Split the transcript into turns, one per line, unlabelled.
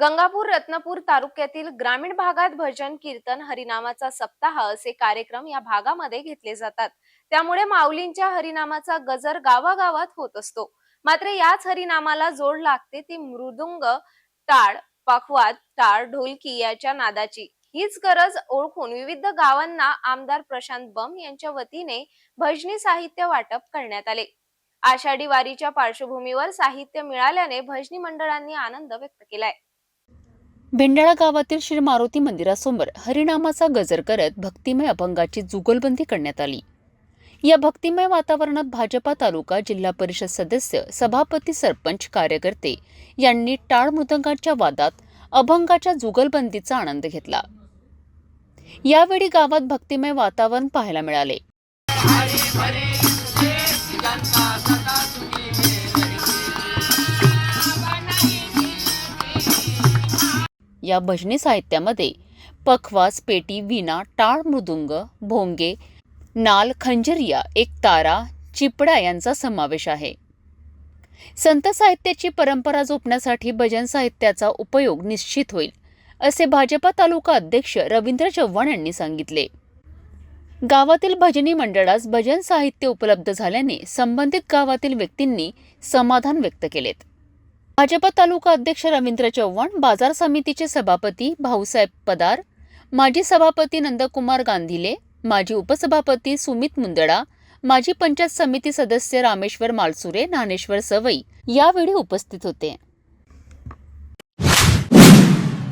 गंगापूर रत्नपूर तालुक्यातील ग्रामीण भागात भजन कीर्तन हरिनामाचा सप्ताह असे कार्यक्रम या भागामध्ये घेतले जातात. त्यामुळे माऊलींच्या हरिनामाचा गजर गावागावात होत असतो. मात्र याच हरिनामाला जोड लागते ती मृदुंग टाळ पाखवाद टाळ ढोलकी याच्या नादाची. हीच गरज ओळखून विविध गावांना आमदार प्रशांत बम यांच्या वतीने भजनी साहित्य वाटप करण्यात आले. आषाढी वारीच्या पार्श्वभूमीवर साहित्य मिळाल्याने भजनी मंडळांनी आनंद व्यक्त केलाय.
भेंडाळा गावातील श्री मारुती मंदिरासमोर हरिनामाचा गजर करत भक्तिमय अभंगाची जुगलबंदी करण्यात आली. या भक्तिमय वातावरणात भाजपा तालुका जिल्हा परिषद सदस्य सभापती सरपंच कार्यकर्ते यांनी टाळ मृदंगाच्या वादात अभंगाच्या जुगलबंदीचा आनंद घेतला. यावेळी गावात भक्तिमय वातावरण पाहायला मिळाले. या भजनी साहित्यामध्ये पखवास पेटी विणा टाळ मृदुंग भोंगे नाल खंजरिया एक तारा चिपडा यांचा समावेश आहे. संत साहित्याची परंपरा जोपण्यासाठी भजन साहित्याचा उपयोग निश्चित होईल असे भाजपा तालुका अध्यक्ष रवींद्र चव्हाण यांनी सांगितले. गावातील भजनी मंडळास भजन साहित्य उपलब्ध झाल्याने संबंधित गावातील व्यक्तींनी समाधान व्यक्त केलेत. भाजपा तालुका अध्यक्ष रवींद्र चव्हाण बाजार समितीचे सभापती भाऊसाहेब पदार माजी सभापती नंदकुमार गांधीले माजी उपसभापती सुमित मुंदडा माजी पंचायत समिती सदस्य रामेश्वर मालसुरे ज्ञानेश्वर सवई यावेळी उपस्थित होते.